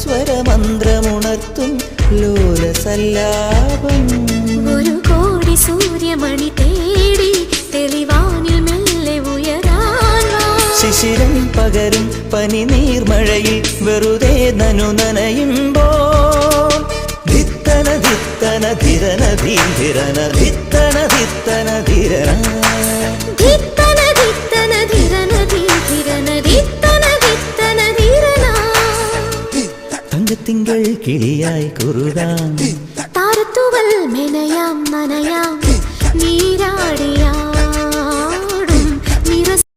സ്വരമന്ത്രമുണർത്തും ലോലസല്ലാപം. ഒരു കോടി സൂര്യമണി തേടി തെളിവാനിൽ മെല്ലെ ഉയരാൻ ശിശിരം പകരും പനി നീർമഴയിൽ വെറുതെ നനു നനയുമ്പോ ധിത്തന ധിത്തന ധിരന ധീ ധിരന തങ്കത്തിങ്കൾ കിളിയായി കുറുതാം താരത്തുകൾ മെനയാം നീരാടിയാം